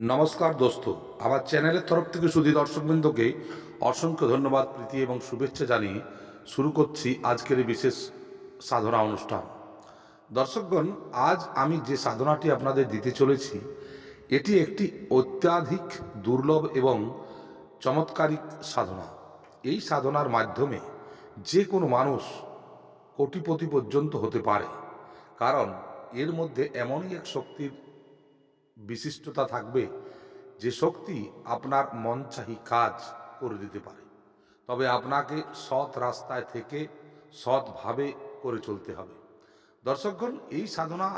নমস্কার দোস্ত। আমার চ্যানেলের তরফ থেকে সুধী দর্শকবৃন্দকে অসংখ্য ধন্যবাদ, প্রীতি এবং শুভেচ্ছা জানিয়ে শুরু করছি আজকের এই বিশেষ সাধনা অনুষ্ঠান। দর্শকগণ, আজ আমি যে সাধনাটি আপনাদের দিতে চলেছি, এটি একটি অত্যাধিক দুর্লভ এবং চমৎকারিক সাধনা। এই সাধনার মাধ্যমে যে কোনো মানুষ কোটিপতি পর্যন্ত হতে পারে। কারণ এর মধ্যে এমনই এক শক্তির বিশিষ্টতা থাকবে যে শক্তি আপনার মনচাহি কাজ করে দিতে পারে। তবে আপনাকে সৎ রাস্তায় থেকে সৎভাবে করে চলতে হবে। দর্শকগণ, এই সাধনা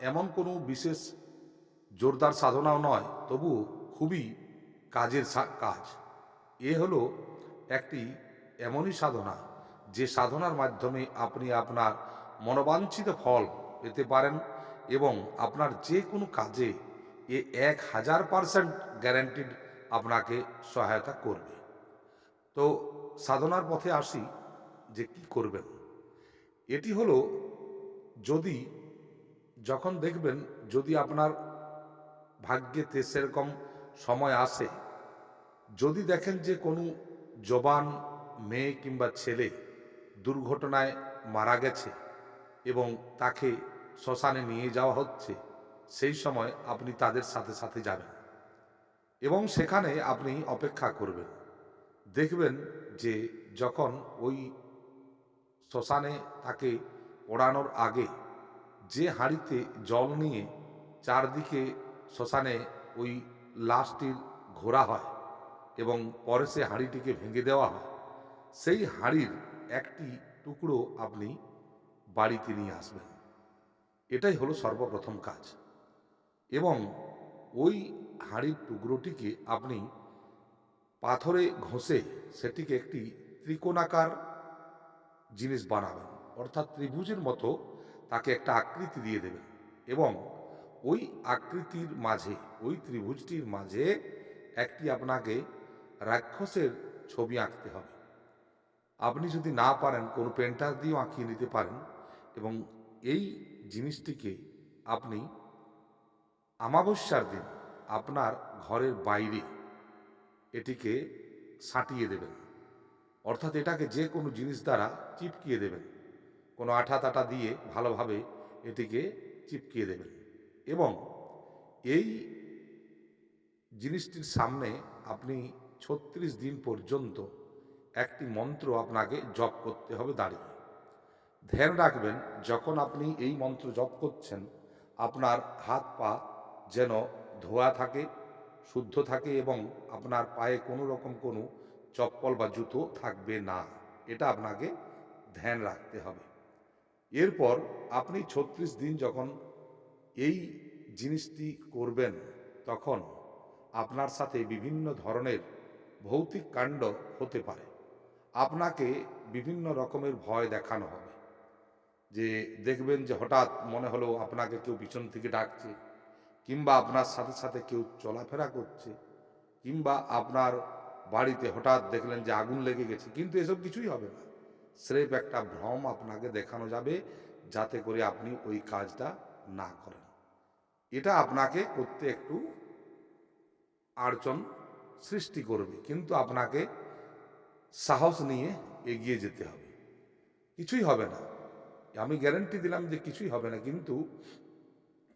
এমন কোনো বিশেষ জোরদার সাধনাও নয়, তবু খুবই কাজের কাজ। এ হলো একটি এমনই সাধনা যে সাধনার মাধ্যমে আপনি আপনার মনোবাঞ্ছিত ফল পেতে পারেন এবং আপনার যে কোনো কাজে এ এক হাজার পারসেন্ট গ্যারান্টিড আপনাকে সহায়তা করবে তো সাধনার পথে আসি যে কি করবেন এটি হলো যদি যখন দেখবেন যদি আপনার ভাগ্যেতে সেরকম সময় আসে যদি দেখেন যে কোনো জবান মেয়ে কিংবা ছেলে দুর্ঘটনায় মারা গেছে এবং তাকে শ্মশানে নিয়ে যাওয়া হচ্ছে সেই সময় আপনি তাদের সাথে সাথে যাবেন এবং সেখানে আপনি অপেক্ষা করবেন। দেখবেন যে যখন ওই শ্মশানে তাকে ওড়ানোর আগে যে হাঁড়িতে জল নিয়ে চারদিকে শ্মশানে ওই লাশটির ঘোরা হয় এবং পরে সে হাঁড়িটিকে ভেঙে দেওয়া হয়, সেই হাঁড়ির একটি টুকরো আপনি বাড়িতে নিয়ে আসবেন। এটাই হলো সর্বপ্রথম কাজ। এবং ওই হাঁড়ির টুকরোটিকে আপনি পাথরে ঘষে সেটিকে একটি ত্রিকোণাকার জিনিস বানাবেন, অর্থাৎ ত্রিভুজের মতো তাকে একটা আকৃতি দিয়ে দেবেন এবং ওই আকৃতির মাঝে, ওই ত্রিভুজটির মাঝে একটি আপনাকে রাক্ষসের ছবি আঁকতে হবে। আপনি যদি না পারেন, কোনো পেন্টার দিয়েও আঁকিয়ে নিতে পারেন এবং এই জিনিসটিকে আপনি আমাবস্যার দিন আপনার ঘরের বাইরে এটিকে সাঁটিয়ে দেবেন। অর্থাৎ এটাকে যে কোনো জিনিস দ্বারা চিপকিয়ে দেবেন। কোনো আঠা তাটা দিয়ে ভালোভাবে এটিকে চিপকিয়ে দেবেন। এবং এই জিনিসটির সামনে আপনি ছত্রিশ দিন পর্যন্ত একটি মন্ত্র আপনাকে জপ করতে হবে দাঁড়িয়ে। ধ্যান রাখবেন, যখন আপনি এই মন্ত্র জপ করছেন, আপনার হাত পা যেন ধোয়া থাকে, শুদ্ধ থাকে এবং আপনার পায়ে কোনো রকম কোনো চপ্পল বা জুতো থাকবে না। এটা আপনাকে ধ্যান রাখতে হবে। এরপর আপনি ছত্রিশ দিন যখন এই জিনিসটি করবেন, তখন আপনার সাথে বিভিন্ন ধরনের ভৌতিক কাণ্ড হতে পারে। আপনাকে বিভিন্ন রকমের ভয় দেখানো হবে। যে দেখবেন যে হঠাৎ মনে হলো আপনাকে কেউ পিছন থেকে ডাকছে। কিংবা আপনার সাথে সাথে কেউ চলাফেরা করছে, কিংবা আপনার বাড়িতে হঠাৎ দেখলেন যে আগুন লেগে গেছে, কিন্তু এসব কিছুই হবে না। স্রেফ একটা ভ্রম আপনাকে দেখানো যাবে, যাতে করে আপনি ওই কাজটা না করেন। এটা আপনাকে করতে একটু আড়চন সৃষ্টি করবে, কিন্তু আপনাকে সাহস নিয়ে এগিয়ে যেতে হবে। কিছুই হবে না। আমি গ্যারেন্টি দিলাম যে কিছুই হবে না, কিন্তু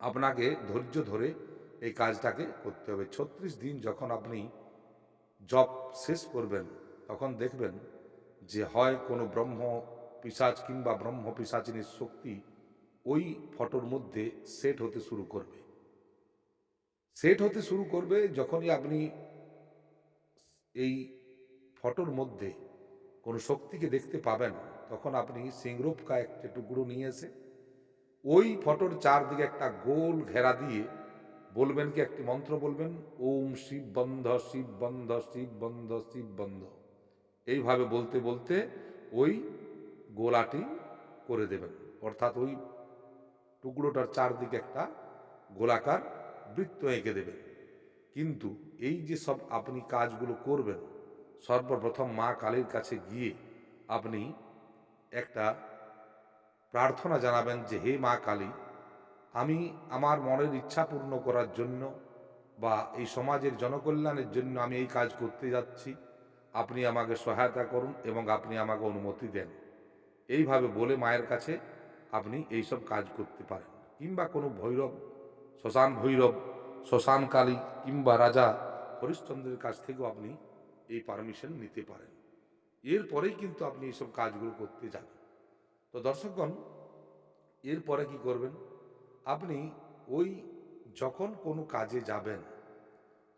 আপনাকে ধৈর্য ধরে এই কাজটাকে করতে হবে। ছত্রিশ দিন যখন আপনি জব শেষ করবেন, তখন দেখবেন যে হয় কোনো ব্রহ্ম পিসাচ কিংবা ব্রহ্ম পিসাচিনীর শক্তি ওই ফটোর মধ্যে সেট হতে শুরু করবে। সেট হতে শুরু করবে যখনই আপনি এই ফটোর মধ্যে কোনো শক্তিকে দেখতে পাবেন, তখন আপনি সিংরূপ একটা টুকরো নিয়ে এসে ওই ফটোর চারদিকে একটা গোল ঘেরা দিয়ে বলবেন কি, একটি মন্ত্র বলবেন, ওম শিব বন্ধ শিব বন্ধ শিব বন্ধ শিব বন্ধ। এইভাবে বলতে বলতে ওই গোলাটি করে দেবেন। অর্থাৎ ওই টুকরোটার চারদিকে একটা গোলাকার বৃত্ত এঁকে দেবেন। কিন্তু এই যে সব আপনি কাজগুলো করবেন, সর্বপ্রথম মা কালীর কাছে গিয়ে আপনি একটা প্রার্থনা জানাবেন যে, হে মা কালী, আমি আমার মনের ইচ্ছা পূর্ণ করার জন্য বা এই সমাজের জনকল্যাণের জন্য আমি এই কাজ করতে যাচ্ছি। আপনি আমাকে সহায়তা করুন এবং আপনি আমাকে অনুমতি দেন। এইভাবে বলে মায়ের কাছে আপনি এইসব কাজ করতে পারেন। কিংবা কোনো ভৈরব, শ্মশান ভৈরব, শ্মশান কালী কিংবা রাজা হরিশ্চন্দ্রের কাছ থেকেও আপনি এই পারমিশন নিতে পারেন। এরপরেই কিন্তু আপনি এইসব কাজগুলো করতে যাবেন। তো দর্শকগণ এরপরে কি করবেন? আপনি ওই যখন কোনো কাজে যাবেন,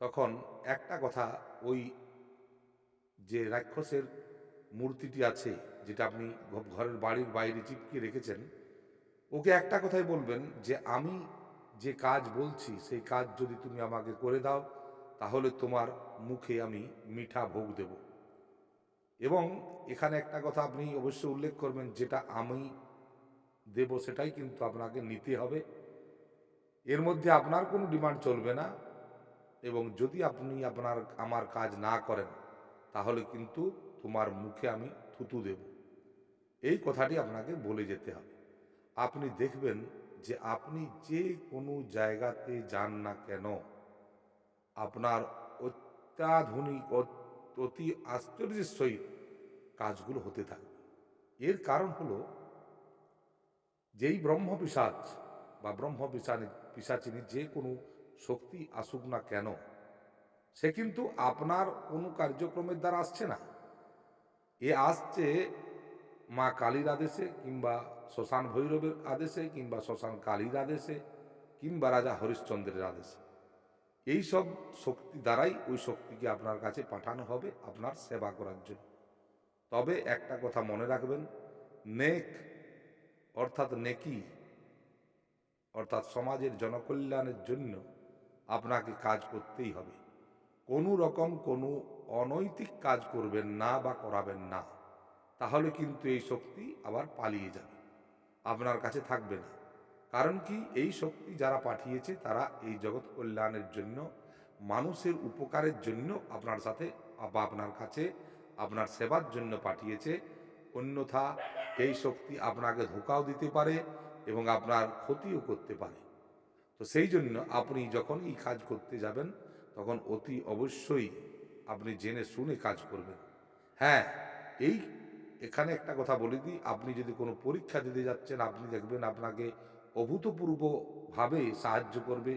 তখন একটা কথা ওই যে রাক্ষসের মূর্তিটি আছে, যেটা আপনি ঘরের বাড়ির বাইরে চিপকে রেখেছেন, ওকে একটা কথাই বলবেন যে, আমি যে কাজ বলছি, সেই কাজ যদি তুমি আমাকে করে দাও, তাহলে তোমার মুখে আমি মিঠা ভোগ দেব। এবং এখানে একটা কথা আপনি অবশ্যই উল্লেখ করবেন, যেটা আমি দেব সেটাই কিন্তু আপনাকে নিতে হবে। এর মধ্যে আপনার কোনো ডিমান্ড চলবে না এবং যদি আপনি আপনার, আমার কাজ না করেন, তাহলে কিন্তু তোমার মুখে আমি থুতু দেব। এই কথাটি আপনাকে বলে যেতে হবে। আপনি দেখবেন যে আপনি যে কোনো জায়গাতে যান না কেন, আপনার অত্যাধুনিক অতি আশ্চর্যের সহিত কাজগুলো হতে থাকবে এর কারণ হলো, যেই ব্রহ্ম পিসাচ বা ব্রহ্ম পিসানি পিসাচিনী যে কোনো শক্তি আসুক না কেন, সে কিন্তু আপনার কোনো কার্যক্রমের দ্বারা আসছে না। এ আসছে মা কালীর আদেশে কিংবা শ্মশান ভৈরবের আদেশে কিংবা শ্মশান কালীর আদেশে কিংবা রাজা হরিশ্চন্দ্রের আদেশে। এই সব শক্তি দ্বারাই ওই শক্তিকে আপনার কাছে পাঠানো হবে, আপনার সেবা করার জন্য। তবে একটা কথা মনে রাখবেন, নেক, অর্থাৎ নেকি, অর্থাৎ সমাজের জনকল্যাণের জন্য আপনাকে কাজ করতেই হবে। কোনো রকম কোনো অনৈতিক কাজ করবেন না বা করাবেন না, তাহলে কিন্তু এই শক্তি আবার পালিয়ে যাবে, আপনার কাছে থাকবে না। কারণ কি, এই শক্তি যারা পাঠিয়েছে তারা এই জগৎ কল্যাণের জন্য, মানুষের উপকারের জন্য আপনার সাথে বা আপনার কাছে, আপনার সেবার জন্য পাঠিয়েছে। অন্যথা এই শক্তি আপনাকে ধোকাও দিতে পারে এবং আপনার ক্ষতিও করতে পারে। তো সেই জন্য আপনি যখন এই কাজ করতে যাবেন, তখন অতি অবশ্যই আপনি জেনে শুনে কাজ করবেন। হ্যাঁ এই এখানে একটা কথা বলে দিই, আপনি যদি কোনো পরীক্ষা দিতে যাচ্ছেন, আপনি দেখবেন আপনাকে অভূতপূর্বভাবে সাহায্য করবে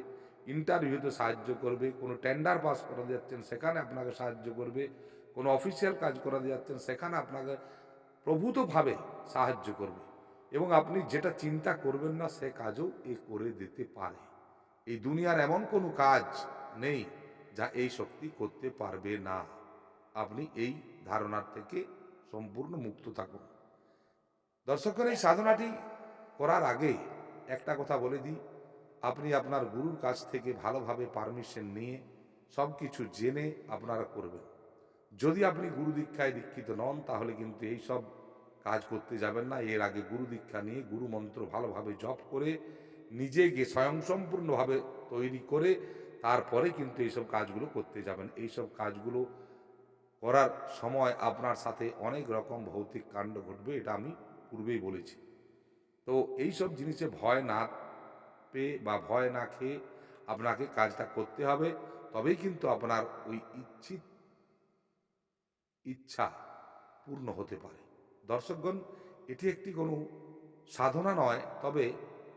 ইন্টারভিউতে সাহায্য করবে, কোনো টেন্ডার পাস করাতে যাচ্ছেন সেখানে আপনাকে সাহায্য করবে, কোনো অফিসিয়াল কাজ করাতে যাচ্ছেন সেখানে আপনাকে প্রভূতভাবে সাহায্য করবে এবং আপনি যেটা চিন্তা করবেন না সে কাজও এ করে দিতে পারে। এই দুনিয়ার এমন কোনো কাজ নেই যা এই শক্তি করতে পারবে না। আপনি এই ধারণার থেকে সম্পূর্ণ মুক্ত থাকুন। দর্শকের এই সাধনাটি করার আগে একটা কথা বলে দিই, আপনি আপনার গুরুর কাছ থেকে ভালোভাবে পারমিশন নিয়ে সব কিছু জেনে আপনারা করবেন। যদি আপনি গুরু দীক্ষায় দীক্ষিত নন, তাহলে কিন্তু এই সব কাজ করতে যাবেন না। এর আগে গুরু দীক্ষা নিয়ে গুরু মন্ত্র ভালোভাবে জপ করে, নিজেকে স্বয়ংসম্পূর্ণভাবে তৈরি করে, তারপরে কিন্তু এইসব কাজগুলো করতে যাবেন। এইসব কাজগুলো করার সময় আপনার সাথে অনেক রকম ভৌতিক কাণ্ড ঘটবে, এটা আমি পূর্বেই বলেছি। তো এই সব জিনিসে ভয় না পেয়ে বা ভয় না খেয়ে আপনাকে কাজটা করতে হবে। তবেই কিন্তু আপনার ওই ইচ্ছিত ইচ্ছা পূর্ণ হতে পারে। দর্শকগণ, এটি একটি কোনো সাধনা নয়, তবে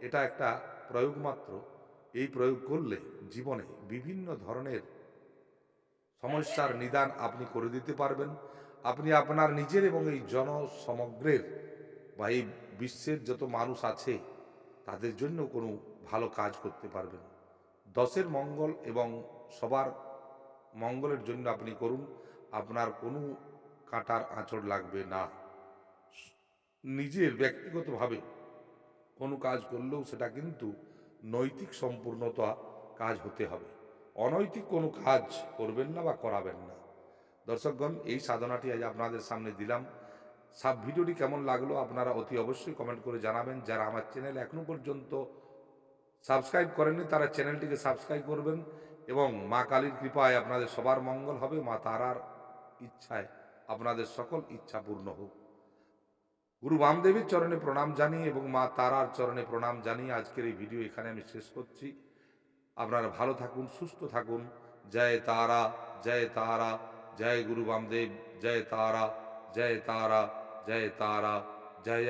এটা একটা প্রয়োগ মাত্র। এই প্রয়োগ করলে জীবনে বিভিন্ন ধরনের সমস্যার নিদান আপনি করে দিতে পারবেন। আপনি আপনার নিজের এবং এই জনসমগ্রের বা এই বিশ্বের যত মানুষ আছে, তাদের জন্য কোনো ভালো কাজ করতে পারবেন দশের মঙ্গল এবং সবার মঙ্গলের জন্য আপনি করুন, আপনার কোনো কাটার আঁচড় লাগবে না। নিজের ব্যক্তিগতভাবে কোনো কাজ করলেও সেটা কিন্তু নৈতিক সম্পূর্ণতা কাজ হতে হবে। অনৈতিক কোনো কাজ করবেন না বা করাবেন না। দর্শকগণ, এই সাধনাটি আজ আপনাদের সামনে দিলাম। সব ভিডিওটি কেমন লাগল আপনারা অতি অবশ্যই কমেন্ট করে জানাবেন। যারা আমার চ্যানেল এখনও পর্যন্ত সাবস্ক্রাইব করেননি, তারা চ্যানেলটিকে সাবস্ক্রাইব করবেন এবং মা কালীর কৃপায় আপনাদের সবার মঙ্গল হবে। মা তারার ইচ্ছায় আপনাদের সকল ইচ্ছা পূর্ণ হোক। গুরু বামদেবের চরণে প্রণাম জানিয়ে এবং মা তারার চরণে প্রণাম জানিয়ে আজকের এই ভিডিও এখানে আমি শেষ করছি। আপনারা ভালো থাকুন, সুস্থ থাকুন। জয় তারা জয় তারা, জয় গুরু বামদেব, জয় তারা। জয় তারা জয় তারা জয় জয়